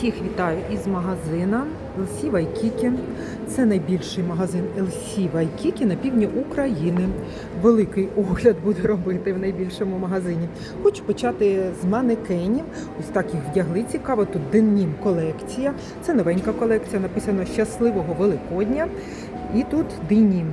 Всіх вітаю із магазина LC Waikiki. Це найбільший магазин LC Waikiki на півдні України. Великий огляд буду робити в найбільшому магазині. Хочу почати з манекенів. Ось так їх вдягли. Цікаво. Тут денім колекція. Це новенька колекція. Написано Щасливого Великодня. І тут денім.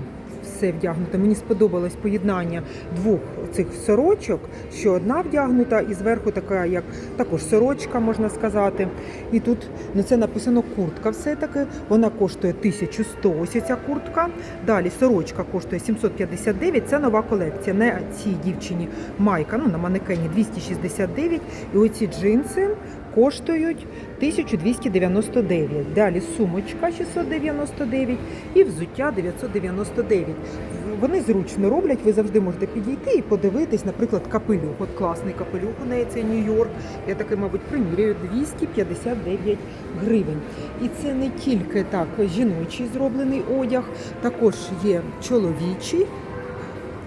Все вдягнуто. Мені сподобалось поєднання двох цих сорочок, що одна вдягнута, і зверху така, як також сорочка, можна сказати. І тут ну це написано куртка. Все-таки вона коштує 1100, ось ця куртка. Далі сорочка коштує 759. Це нова колекція. На цій дівчині майка, ну на манекені 269. І оці джинси коштують 1299. Далі сумочка 699 і взуття 999. Вони зручно роблять, ви завжди можете підійти і подивитись, наприклад, капелюх. От класний капелюх у неї це Нью-Йорк. Я таки, мабуть, приміряю 259 гривень. І це не тільки так жіночий зроблений одяг, також є чоловічий.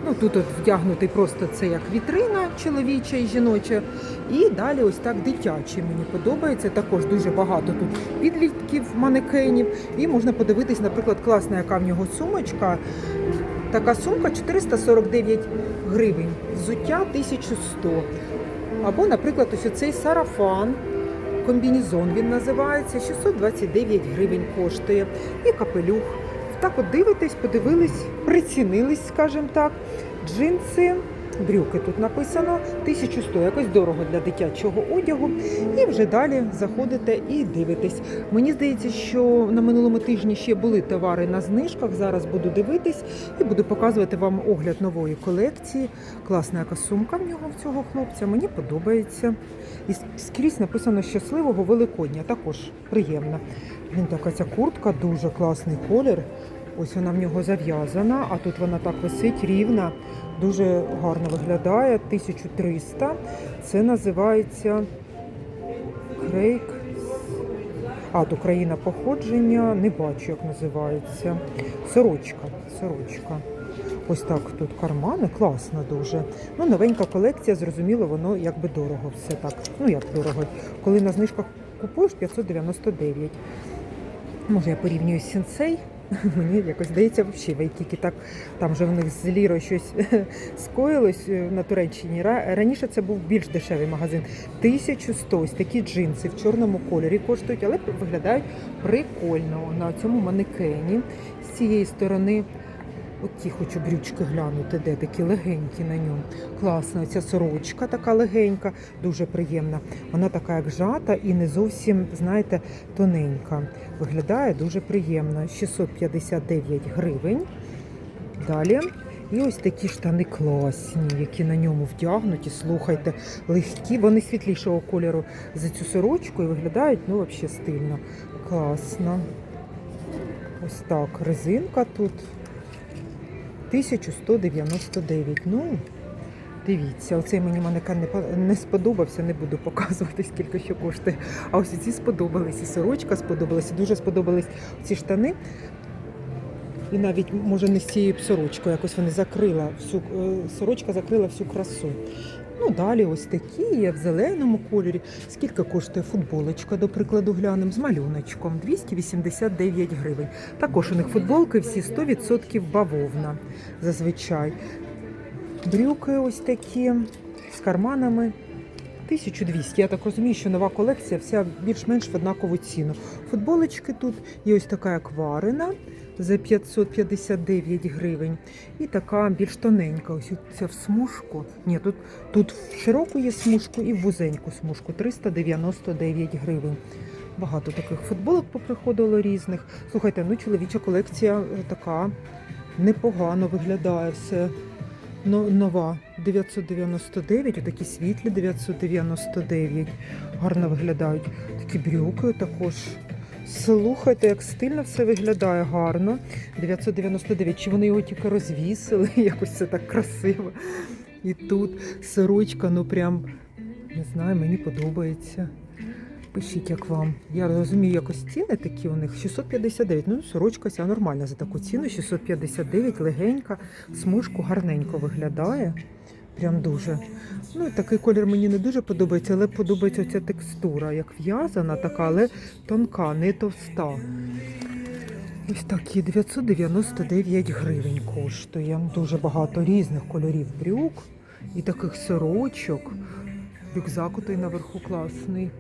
Ну, тут от вдягнутий просто це як вітрина чоловіча і жіноча. І далі ось так дитячий мені подобається. Також дуже багато тут підлітків, манекенів. І можна подивитись, наприклад, класна, яка в нього сумочка. Така сумка 449 гривень, взуття 1100. Або, наприклад, ось оцей сарафан. Комбінезон він називається 629 гривень коштує. І капелюх. Так от дивитесь, подивились, прицінились, скажімо так. Джинси, брюки тут написано 1100, якось дорого для дитячого одягу. І вже далі заходите і дивитесь. Мені здається, що на минулому тижні ще були товари на знижках. Зараз буду дивитись і буду показувати вам огляд нової колекції. Класна яка сумка в нього в цього хлопця. Мені подобається. І скрізь написано щасливого Великодня. Також приємно. Він така ця куртка, дуже класний колір. Ось вона в нього зав'язана, а тут вона так висить рівна, дуже гарно виглядає. 1300. Це називається крейк. А, то країна походження, не бачу, як називається. Сорочка. Сорочка. Ось так тут кармани, класно дуже. Ну, новенька колекція, зрозуміло, воно якби дорого все так. Ну як дорого. Коли на знижках купуєш 599. Може, я порівнюю з сенсей. Мені якось здається, взагалі вайкіки так там же в них з лірою щось скоїлось е, на Туреччині. Раніше це був більш дешевий магазин. 1100 ось такі джинси в чорному кольорі коштують, але виглядають прикольно на цьому манекені. З цієї сторони. От ті хочу брючки глянути, де такі легенькі на ньому. Класна ця сорочка така легенька, дуже приємна. Вона така як жата і не зовсім, знаєте, тоненька. Виглядає дуже приємно. 659 гривень. Далі. І ось такі штани класні, які на ньому вдягнуті. Слухайте, легкі, вони світлішого кольору за цю сорочку і виглядають ну, взагалі стильно. Класно. Ось так, резинка тут. 1199. Ну, дивіться, оцей мені манекен не, сподобався, не буду показувати, скільки що коштує. А ось ці сподобались. І сорочка сподобалась, і дуже сподобались ці штани. І навіть, може, не з цією сорочкою, якось вони закрила всю е, сорочка закрила всю красу. Ну, далі ось такі є в зеленому кольорі. Скільки коштує футболочка, до прикладу, глянемо з малюночком 289 гривень. Також у них футболки всі 100% бавовна зазвичай. Брюки ось такі з карманами. 1200. Я так розумію, що нова колекція вся більш-менш в однакову ціну. Футболочки тут є ось така як варена за 559 гривень. І така більш тоненька. Ось ця в смужку. Ні, тут, тут в широку є смужку і в вузеньку смужку 399 гривень. Багато таких футболок поприходило різних. Слухайте, ну чоловіча колекція е, така непогано виглядає все. Но- Нова 999, отакі світлі 999. Гарно виглядають. Такі брюки також. Слухайте, як стильно все виглядає гарно. 999. Чи вони його тільки розвісили? Якось це так красиво. І тут сорочка, ну прям не знаю, мені подобається. Пишіть, як вам. Я розумію, якось ціни такі у них 659. Ну, сорочка вся нормальна за таку ціну. 659, легенька, смужку гарненько виглядає. Прям дуже. Ну, і такий колір мені не дуже подобається, але подобається ця текстура, як в'язана така, але тонка, не товста. Ось такі 999 гривень коштує. Дуже багато різних кольорів брюк і таких сорочок. Рюкзак той наверху класний.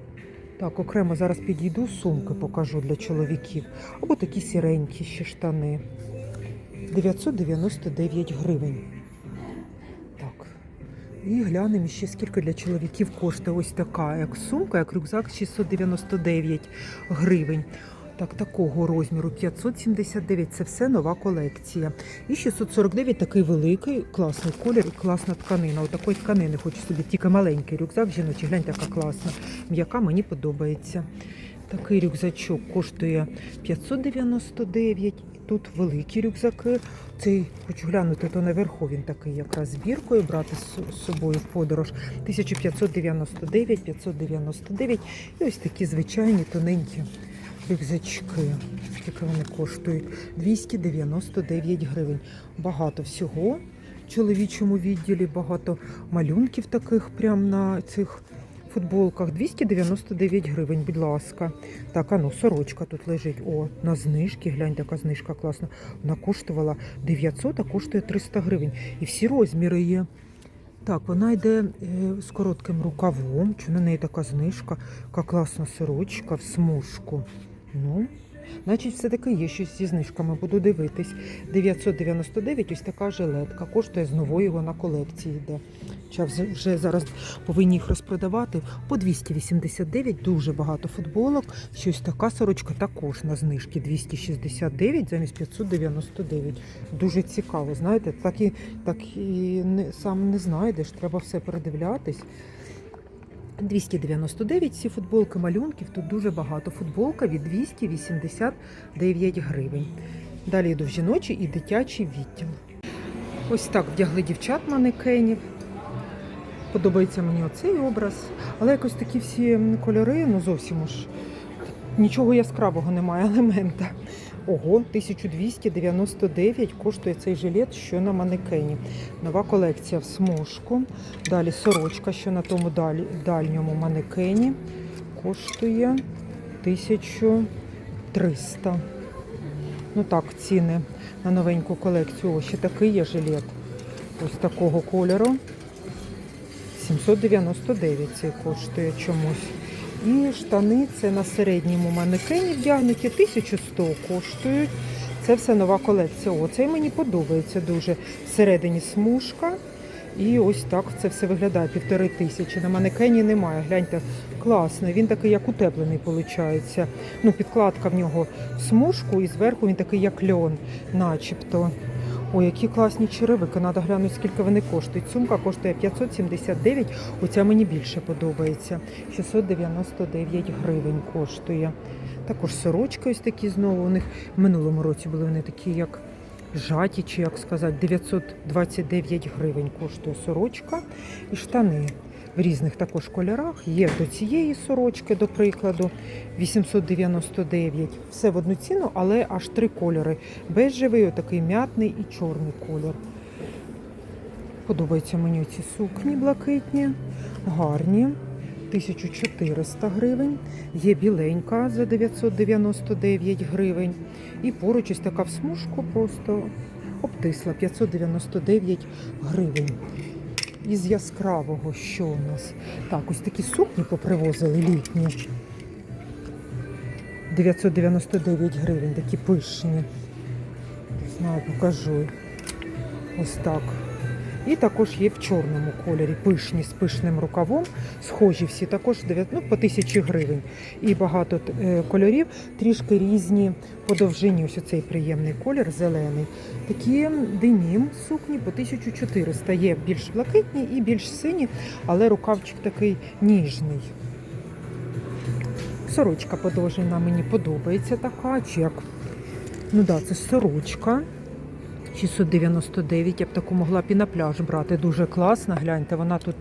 Так, окремо зараз підійду, сумки покажу для чоловіків. Або такі сіренькі ще штани. 999 гривень. І глянемо ще скільки для чоловіків коштує ось така, як сумка, як рюкзак 699 гривень. Так, такого розміру 579 це все нова колекція. І 649 такий великий, класний колір і класна тканина. Отакої тканини хочу собі, тільки маленький рюкзак жіночий. Глянь, така класна. М'яка мені подобається. Такий рюкзачок коштує 599. Тут великі рюкзаки. Цей хочу глянути, то наверху він такий якраз збіркою брати з собою в подорож. 1599, 599. І ось такі звичайні тоненькі рюкзачки. Скільки вони коштують? 299 гривень. Багато всього чоловічому відділі, багато малюнків таких прямо на цих футболках. 299 гривень, будь ласка. Так, а ну, сорочка тут лежить. О, на знижки, глянь, така знижка класна. Вона коштувала 900, а коштує 300 гривень. І всі розміри є. Так, вона йде е, з коротким рукавом. Чи на неї така знижка? Яка класна сорочка в смужку. Ну, значить, все-таки є щось зі знижками. Буду дивитись. 999, ось така жилетка. Коштує з нової вона колекції йде. Вже- вже зараз повинні їх розпродавати. По 289 дуже багато футболок. Щось така сорочка також на знижки 269 замість 599. Дуже цікаво, знаєте, так і, так і не, сам не знайдеш, треба все передивлятись. 299 ці футболки малюнків, тут дуже багато. Футболка від 289 гривень. Далі йду в жіночий і дитячий відділ. Ось так вдягли дівчат манекенів. Подобається мені оцей образ, але якось такі всі кольори, ну зовсім уж нічого яскравого немає елемента. Ого, 1299 коштує цей жилет, що на манекені. Нова колекція в смужку. Далі сорочка, що на тому далі, дальньому манекені, коштує 1300. Ну так, ціни на новеньку колекцію. О, ще такий є жилет. Ось такого кольору. 799 цей коштує чомусь. І штани це на середньому манекені вдягнуті, 1100 коштують. Це все нова колекція. О, цей мені подобається дуже. Всередині смужка. І ось так це все виглядає півтори тисячі. На манекені немає. Гляньте, класно. Він такий, як утеплений, виходить. Ну, підкладка в нього смужку, і зверху він такий, як льон, начебто. Ой, які класні черевики. Надо глянути, скільки вони коштують. Сумка коштує 579, оця мені більше подобається. 699 гривень коштує. Також сорочки ось такі знову. У них в минулому році були вони такі, як жаті, чи як сказати, 929 гривень коштує сорочка і штани. В різних також кольорах є до цієї сорочки, до прикладу, 899. Все в одну ціну, але аж три кольори: бежевий, отакий м'ятний і чорний колір. Подобаються мені ці сукні блакитні, гарні. 1400 гривень. Є біленька за 999 гривень. І поруч ось така в смужку просто обтисла 599 гривень. Із яскравого, що у нас? Так, ось такі сукні попривозили літні. 999 гривень, такі пишні. Не знаю, покажу. Ось так. І також є в чорному кольорі пишні з пишним рукавом. Схожі всі також 9, ну, по тисячі гривень. І багато е, кольорів, трішки різні по довжині. Ось оцей приємний колір, зелений. Такі денім сукні по 1400. Є більш блакитні і більш сині, але рукавчик такий ніжний. Сорочка подовжена мені подобається така, чи як. Ну так, да, це сорочка. 699, я б таку могла б і на пляж брати. Дуже класна. Гляньте, вона тут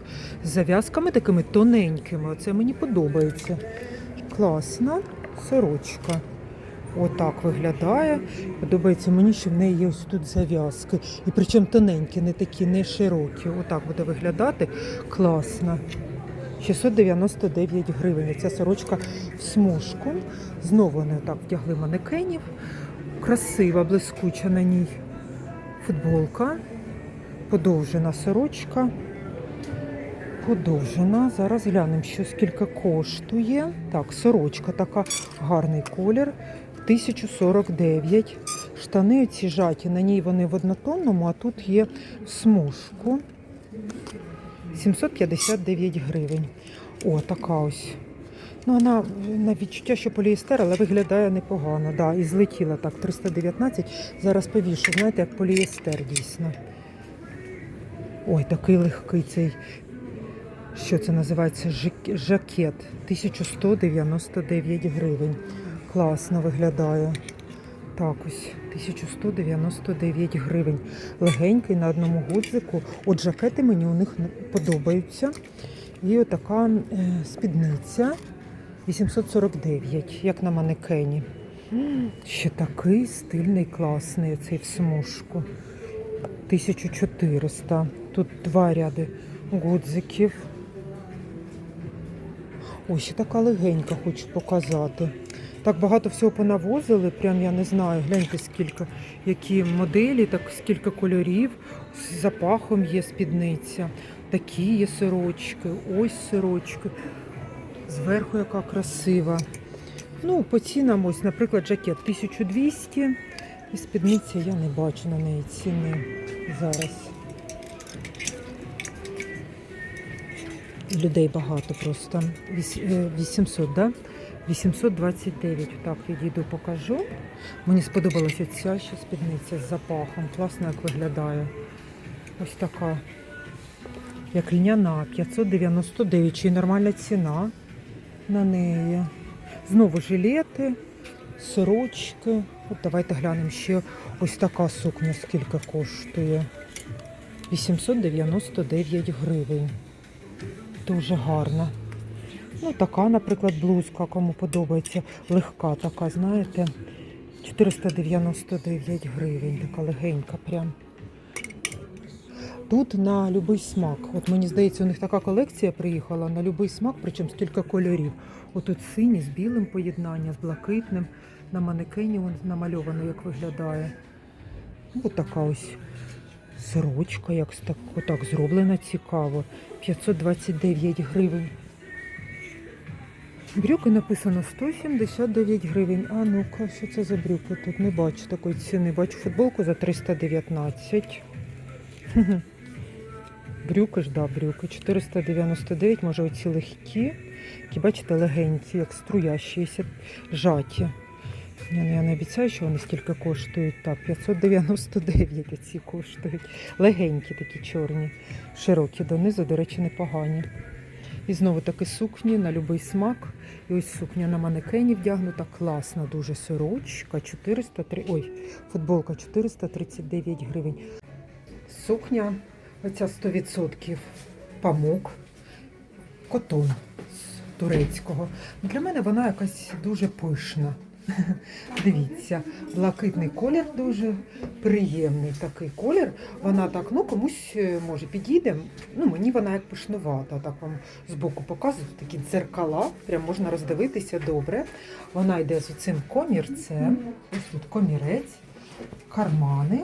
з зав'язками такими тоненькими. Оце мені подобається. Класна сорочка. Отак виглядає. Подобається мені, що в неї є ось тут зав'язки. І причому тоненькі, не такі, не широкі. Отак буде виглядати. Класно. 699 гривень. Ця сорочка в смужку. Знову вони так вдягли манекенів. Красива, блискуча на ній футболка. Подовжена сорочка. Подовжена. Зараз глянемо, що скільки коштує. Так, сорочка така, гарний колір. 1049. Штани оці жаті, на ній вони в однотонному, а тут є смужку. 759 гривень. О, така ось. Ну, вона на відчуття, що поліестер, але виглядає непогано. Да, і злетіла так, 319. Зараз повішу, знаєте, як поліестер дійсно. Ой, такий легкий цей. Що це називається? Жакет. 1199 гривень. Класно виглядає. Так ось, 1199 гривень. Легенький на одному гудзику. От жакети мені у них подобаються. І отака е, спідниця 849, як на манекені. Ще такий стильний, класний цей в смужку. 1400. Тут два ряди гудзиків. Ой, ще така легенька, хочу показати. Так багато всього понавозили, прям я не знаю, гляньте скільки, які моделі, так скільки кольорів. З запахом є спідниця. Такі є сорочки, ось сорочки. Зверху яка красива. Ну, по цінам, ось, наприклад, жакет 1200. І спідниця я не бачу на неї ціни зараз. Людей багато просто. Е, 800, да? 829. Так, відійду, покажу. Мені сподобалася ця ще спідниця з запахом. Класно, як виглядає. Ось така. Як льняна, 599. Чи нормальна ціна на неї. Знову жилети, сорочки. От давайте глянемо ще ось така сукня, скільки коштує. 899 гривень. Дуже гарна. Ну, така, наприклад, блузка, кому подобається. Легка така, знаєте. 499 гривень, така легенька прям. Тут на будь-який смак. От мені здається, у них така колекція приїхала на будь-який смак, причому скільки кольорів. Отут синій з білим поєднання, з блакитним. На манекені вон намальовано, як виглядає. Ось така ось сорочка, як так, отак зроблена цікаво. 529 гривень. Брюки написано 179 гривень. А ну-ка, що це за брюки? Тут не бачу такої ціни. Бачу футболку за 319. Брюки ж, да, брюки. 499, може оці легкі. Які, бачите, легенькі, як струящіся, жаті. Я, я не обіцяю, що вони скільки коштують. Так, 599 оці коштують. Легенькі такі чорні, широкі донизу, до речі, непогані. І знову таки сукні на будь-який смак. І ось сукня на манекені вдягнута. Класна, дуже сорочка. 403, ой, футболка 439 гривень. Сукня, оця 100% памук, котон з турецького. Для мене вона якась дуже пишна. Дивіться, блакитний колір дуже приємний такий колір. Вона так, ну комусь е, може підійде. Ну, мені вона як пишнувата. Так вам збоку показують такі дзеркала. Прям можна роздивитися добре. Вона йде з цим комірцем. Ось тут комірець, кармани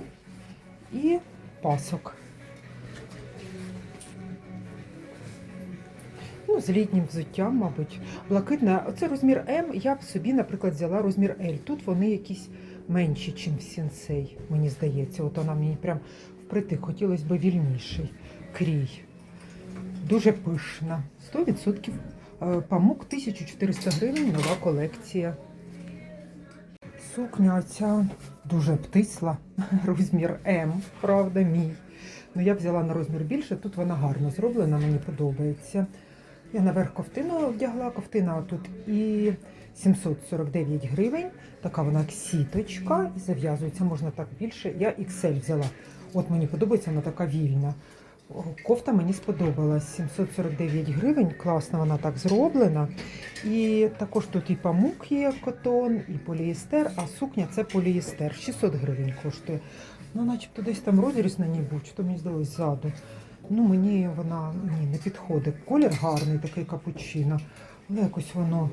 і пасок. Ну, з літнім взуттям, мабуть. Блакитна. Оце розмір М. Я б собі, наприклад, взяла розмір L. Тут вони якісь менші, ніж в сенсей, мені здається. От вона мені прям впритик. Хотілося б вільніший. Крій. Дуже пишна. 100% е, памук 1400 гривень, нова колекція. Сукня ця дуже птисла, розмір М, правда, мій. Ну, я взяла на розмір більше, тут вона гарно зроблена, мені подобається. Я наверх ковтину вдягла, ковтина тут і 749 гривень. Така вона сіточка і зав'язується, можна так більше. Я XL взяла. От мені подобається, вона така вільна. Кофта мені сподобалась. 749 гривень. Класно вона так зроблена. І також тут і памук є котон, і поліестер, а сукня це поліестер. 600 гривень коштує. Ну, начебто десь там розріз на ній був, то мені здалось ззаду. Ну, мені вона ні, не підходить. Колір гарний, такий капучино. Але якось воно,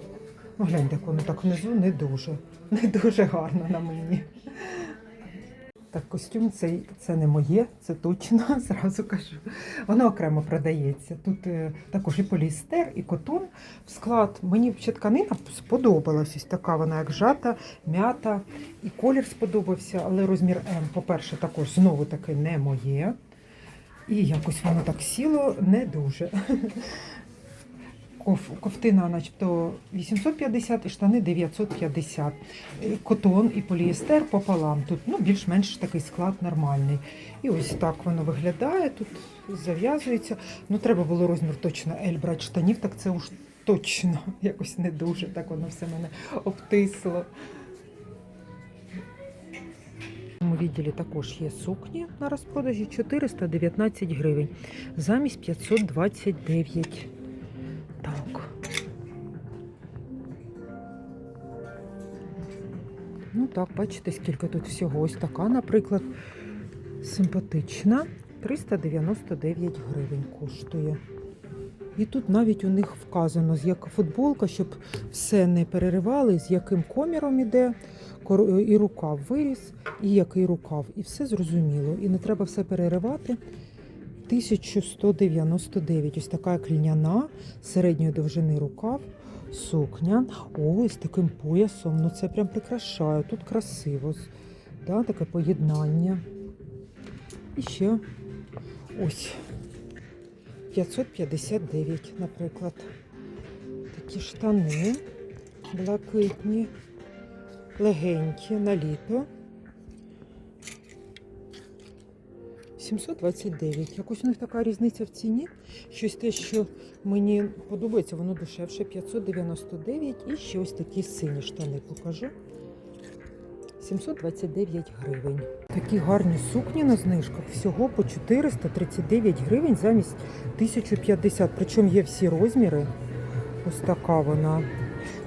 ну гляньте, як воно так внизу не дуже. Не дуже гарно на мені. Так, костюм цей це не моє, це точно, зразу кажу. Воно окремо продається. Тут е, також і поліестер, і котон в склад. Мені ще тканина сподобалась. Ось така вона як жата, м'ята. І колір сподобався, але розмір М, по-перше, також знову таки не моє. І якось воно так сіло не дуже. Ковтина, начебто 850 і штани 950. Котон і поліестер пополам. Тут ну, більш-менш такий склад нормальний. І ось так воно виглядає. Тут зав'язується. Ну, треба було розмір точно L брати штанів, так це уж точно якось не дуже. Так воно все мене обтисло. Цьому відділі також є сукні на розпродажі 419 гривень замість 529. Так. Ну так, бачите, скільки тут всього. Ось така, наприклад, симпатична. 399 гривень коштує. І тут навіть у них вказано, з яка футболка, щоб все не переривали, з яким коміром іде, і рукав виріс, і який рукав. І все зрозуміло. І не треба все переривати. 1199. Ось така як льняна, середньої довжини рукав, сукня. О, з таким поясом. Ну це прям прикрашає. Тут красиво. Да, таке поєднання. І ще ось 559, наприклад. Такі штани блакитні, легенькі на літо. 729. Якось у них така різниця в ціні. Щось те, що мені подобається, воно дешевше 599 і ще ось такі сині штани покажу. 729 гривень. Такі гарні сукні на знижках. Всього по 439 гривень замість 1050. Причому є всі розміри. Ось така вона,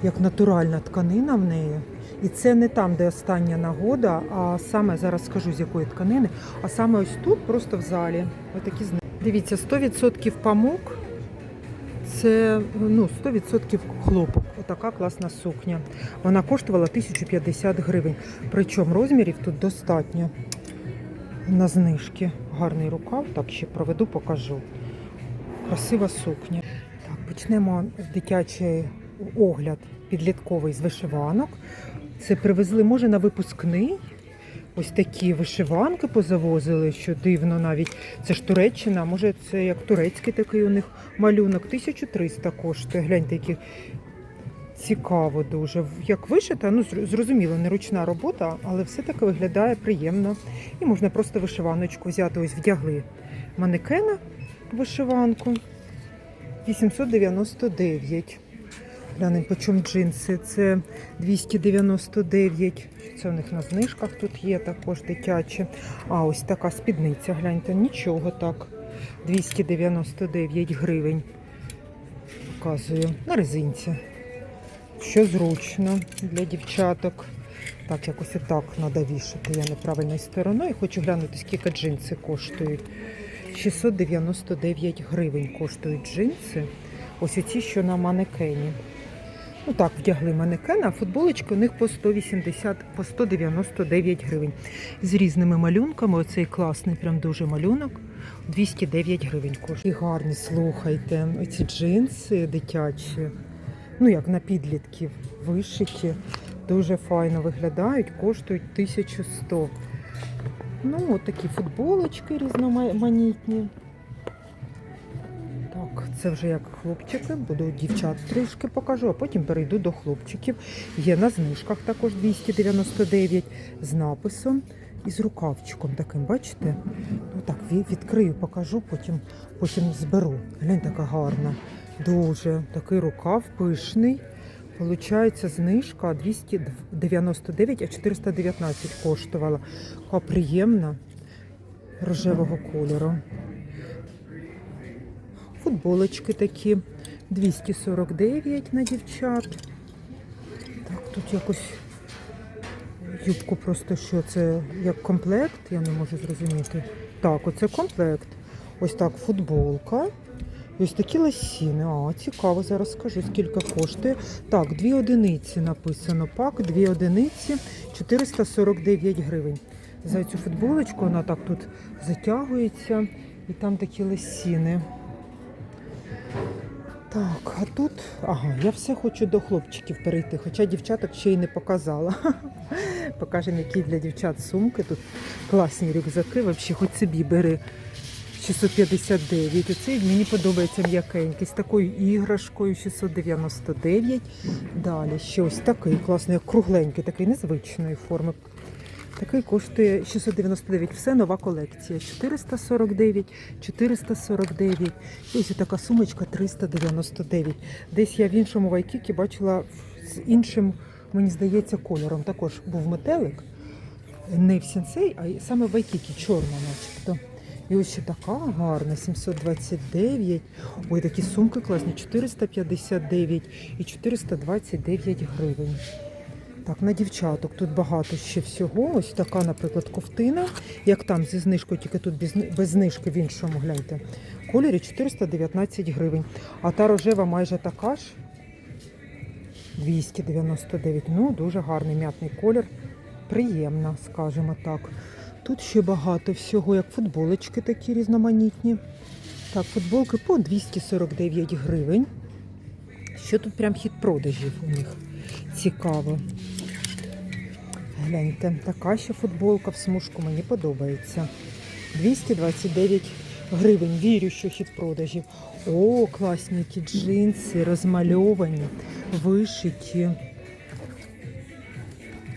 як натуральна тканина в неї. І це не там, де остання нагода, а саме зараз скажу з якої тканини, а саме ось тут, просто в залі. Отакі Дивіться, 100% памук. Це ну, 100% хлопок. Отака класна сукня. Вона коштувала 1050 гривень. Причому розмірів тут достатньо на знижки. Гарний рукав, так ще проведу, покажу. Красива сукня. Так, почнемо з дитячий огляд підлітковий з вишиванок. Це привезли, може, на випускний. Ось такі вишиванки позавозили, що дивно навіть. Це ж Туреччина, може це як турецький такий у них малюнок. 1300 коштує. Гляньте, які цікаво дуже. Як вишита, ну зрозуміло, не ручна робота, але все-таки виглядає приємно. І можна просто вишиваночку взяти. Ось вдягли манекена вишиванку. 899. Глянемо, по чому джинси. Це 299. Це у них на знижках тут є також дитячі. А ось така спідниця, гляньте, нічого так. 299 гривень. Показую. На резинці. Що зручно для дівчаток. Так, якось отак треба вішати. Я неправильною стороною. Хочу глянути, скільки джинси коштують. 699 гривень коштують джинси. Ось оці, що на манекені. Ну так, вдягли манекена, а футболочки у них по 180, по 199 гривень. З різними малюнками. Оцей класний, прям дуже малюнок. 209 гривень коштує. І гарні, слухайте, оці джинси дитячі. Ну, як на підлітків, вишиті, дуже файно виглядають, коштують 1100. Ну, от такі футболочки різноманітні. Це вже як хлопчики, буду дівчат трішки покажу, а потім перейду до хлопчиків. Є на знижках також 299 з написом і з рукавчиком таким, бачите? Ну так, відкрию, покажу, потім, потім зберу. Глянь, така гарна. Дуже такий рукав пишний. Получається знижка 299, а 419 коштувала. Така приємна рожевого кольору. Футболочки такі 249 на дівчат. Так, тут якось юбку просто що це як комплект, я не можу зрозуміти. Так, оце комплект. Ось так футболка. Ось такі лосіни. А, цікаво, зараз скажу, скільки коштує. Так, дві одиниці написано. Пак, дві одиниці, 449 гривень. За цю футболочку вона так тут затягується. І там такі лосіни. Так, а тут, ага, я все хочу до хлопчиків перейти, хоча дівчаток ще й не показала. Покажемо, які для дівчат сумки. Тут класні рюкзаки, взагалі хоч собі бери. 659. Оцей мені подобається м'якенький. З такою іграшкою 699. Далі ще ось такий класний, кругленький, такий незвичної форми. Такий коштує 699. Все нова колекція. 449, 449. І ось така сумочка 399. Десь я в іншому вайкікі бачила з іншим, мені здається, кольором. Також був метелик. Не в сенсей, а саме в вайкікі, чорна, начебто. І ось ще така гарна, 729. Ой, такі сумки класні, 459 і 429 гривень. Так, на дівчаток тут багато ще всього. Ось така, наприклад, ковтина. Як там зі знижкою, тільки тут без, знижки в іншому, гляньте. Кольорі 419 гривень. А та рожева майже така ж. 299. Ну, дуже гарний м'ятний колір. Приємна, скажімо так. Тут ще багато всього, як футболочки такі різноманітні. Так, футболки по 249 гривень. Що тут прям хід продажів у них? Цікаво. Гляньте, така ще футболка в смужку мені подобається. 229 гривень. Вірю, що хід продажів. О, класні які джинси, розмальовані, вишиті.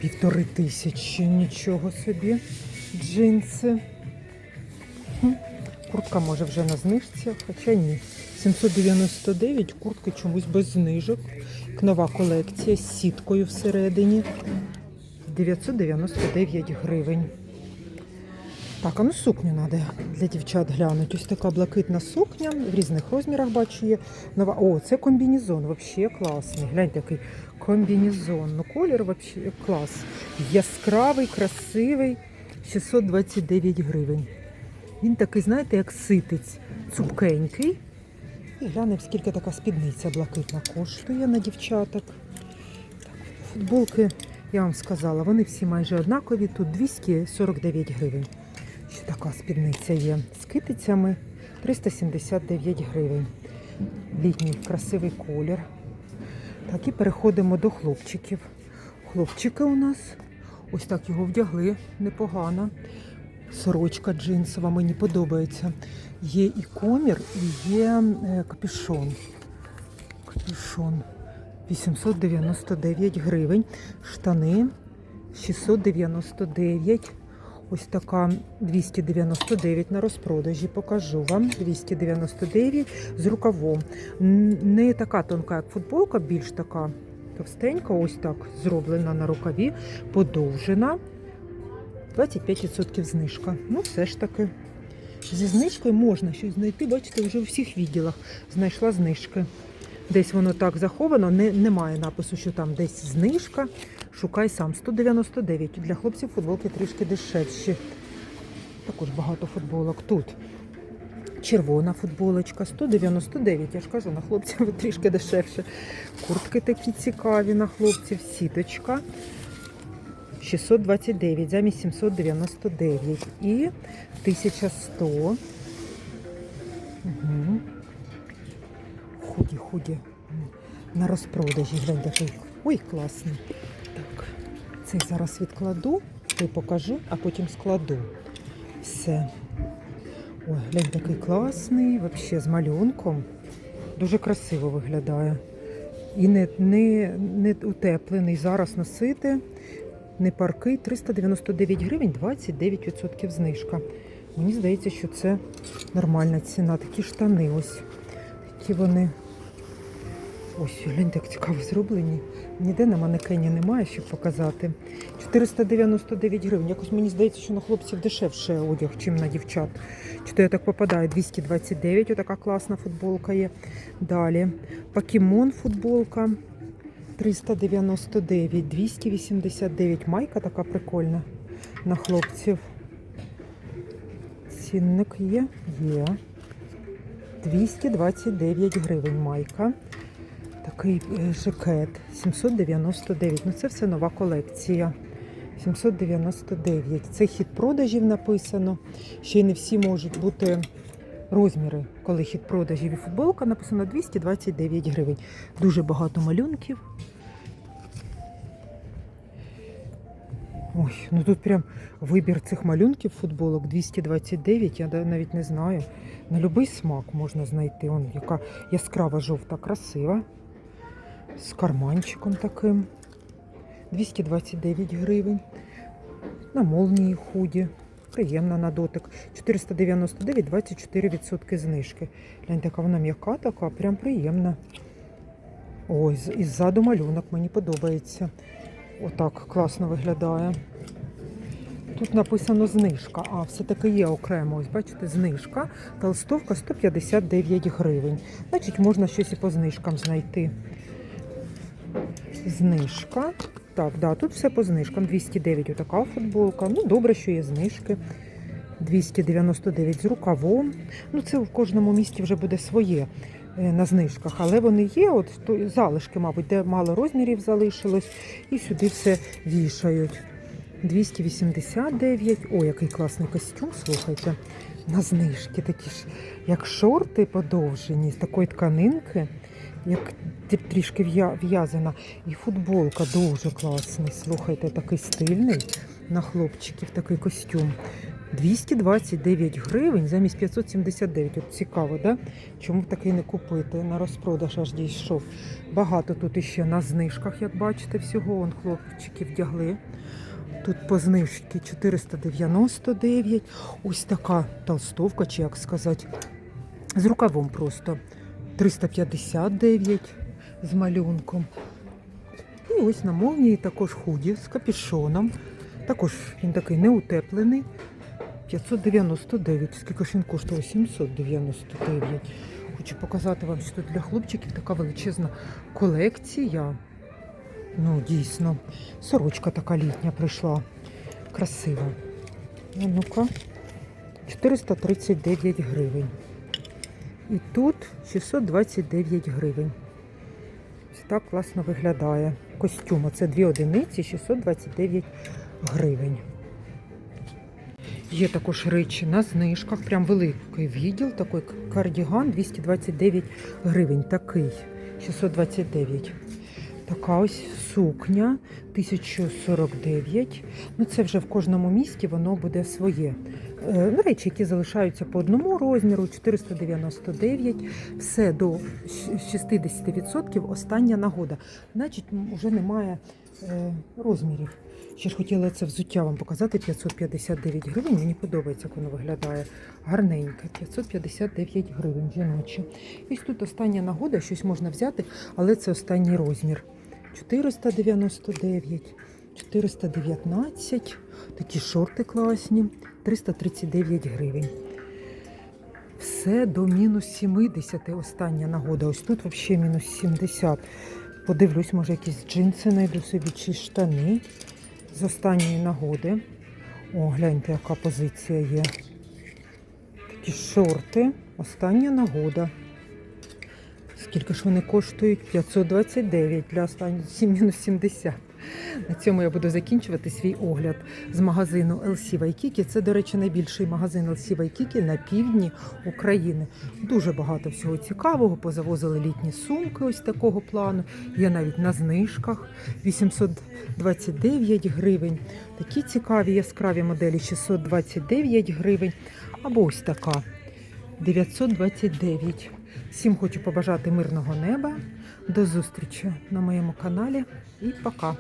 Півтори тисячі, нічого собі. Джинси. Куртка може вже на знижці, хоча ні. 799, куртки чомусь без знижок. Нова колекція з сіткою всередині. 999 гривень. Так, а ну сукню треба для дівчат глянути. Ось така блакитна сукня, в різних розмірах бачу є. Нова. О, це комбінезон, взагалі класний. Гляньте, який комбінезон. Ну, колір взагалі клас. Яскравий, красивий. 629 гривень. Він такий, знаєте, як ситець, цупкенький. І глянемо, скільки така спідниця блакитна коштує на дівчаток. Футболки, я вам сказала, вони всі майже однакові. Тут 249 гривень. Ще така спідниця є з китицями 379 гривень. Літній красивий колір. Так, і переходимо до хлопчиків. Хлопчики у нас ось так його вдягли непогано. Сорочка джинсова мені подобається. Є і комір, і є е, капюшон. Капюшон 899 гривень. Штани 699. Ось така 299 на розпродажі. Покажу вам. 299 з рукавом. Не така тонка, як футболка, більш така товстенька. Ось так зроблена на рукаві, подовжена. 25% знижка. Ну, все ж таки. Зі знижкою можна щось знайти. Бачите, вже у всіх відділах знайшла знижки. Десь воно так заховано, не, немає напису, що там десь знижка. Шукай сам. 199. Для хлопців футболки трішки дешевші. Також багато футболок. Тут червона футболочка 199. Я ж кажу, на хлопців трішки дешевше. Куртки такі цікаві на хлопців. Сіточка. 629 замість 799 і 1100. Худі. На розпродажі. Глянь, такий. Ой, класний. Так, цей зараз відкладу, і покажу, а потім складу. Все. Ой, глянь, такий класний, взагалі з малюнком. Дуже красиво виглядає. І не, не, не утеплений. Зараз носити. Не парки 399 гривень, 29% знижка. Мені здається, що це нормальна ціна. Такі штани ось. Такі вони Ось, гляньте, як цікаво зроблені. Ніде на манекені немає, щоб показати. 499 гривень. Якось мені здається, що на хлопців дешевше одяг, ніж на дівчат. Чи то я так попадаю? 229, отака класна футболка є. Далі. Покемон футболка. 399, 289. Майка така прикольна на хлопців. Цінник є? Є. 229 гривень майка. Такий е, жакет 799. Ну це все нова колекція. 799. Це хід продажів написано. Ще й не всі можуть бути розміри, коли хід продажів і футболка написано 229 гривень. Дуже багато малюнків. Ой, ну тут прям вибір цих малюнків футболок 229, я навіть не знаю. На будь-який смак можна знайти. Он яка яскрава жовта, красива. З карманчиком таким. 229 гривень. На молнії худі. Приємна на дотик. 499, 24% знижки. Гляньте, яка вона м'яка така, прям приємна. Ой, і ззаду малюнок мені подобається. Отак класно виглядає. Тут написано знижка, а все-таки є окремо. Ось бачите, знижка. Толстовка 159 гривень. Значить, можна щось і по знижкам знайти. Знижка. Так, да, тут все по знижкам. 209 отака футболка. Ну, добре, що є знижки. 299 з рукавом. Ну, це в кожному місті вже буде своє е, на знижках, але вони є, от залишки, мабуть, де мало розмірів залишилось, і сюди все вішають. 289. О, який класний костюм, слухайте. На знижки такі ж, як шорти подовжені, з такої тканинки, як трішки в'язана. І футболка дуже класний. Слухайте, такий стильний на хлопчиків такий костюм. 229 гривень замість 579. От цікаво, да? Чому такий не купити? На розпродаж аж дійшов. Багато тут іще на знижках, як бачите, всього. Вон хлопчики вдягли. Тут по знижці 499. Ось така толстовка, чи як сказати, з рукавом просто 359 з малюнком. І ось на молнії також худі з капюшоном. Також він такий неутеплений. 599. Скільки ж він коштував? 799. Хочу показати вам, що для хлопчиків така величезна колекція. Ну, дійсно. Сорочка така літня прийшла. Красива. Ну-ка. 439 гривень. І тут 629 гривень. Так класно виглядає. Костюм. Це дві одиниці, 629 гривень. Є також речі на знижках, прям великий відділ, такий кардіган 229 гривень. Такий 629. Така ось сукня 1049. Ну це вже в кожному місті воно буде своє. Е, ну, Речі, які залишаються по одному розміру, 499, все до 60% остання нагода. Значить, вже немає е, розмірів. Ще ж хотіла це взуття вам показати 559 гривень. Мені подобається, як воно виглядає. Гарненьке, 559 гривень жіночі. І ось тут остання нагода, щось можна взяти, але це останній розмір. 499, 419, такі шорти класні, 339 гривень. Все до мінус 70 остання нагода. Ось тут взагалі мінус 70. Подивлюсь, може якісь джинси знайду собі чи штани з останньої нагоди. О, гляньте, яка позиція є. Такі шорти. Остання нагода. Скільки ж вони коштують? 529 для останніх мінус 70. На цьому я буду закінчувати свій огляд з магазину LC Waikiki. Це, до речі, найбільший магазин LC Waikiki на півдні України. Дуже багато всього цікавого. Позавозили літні сумки ось такого плану. Є навіть на знижках 829 гривень. Такі цікаві яскраві моделі 629 гривень. Або ось така 929. Всім хочу побажати мирного неба. До зустрічі на моєму каналі і пока.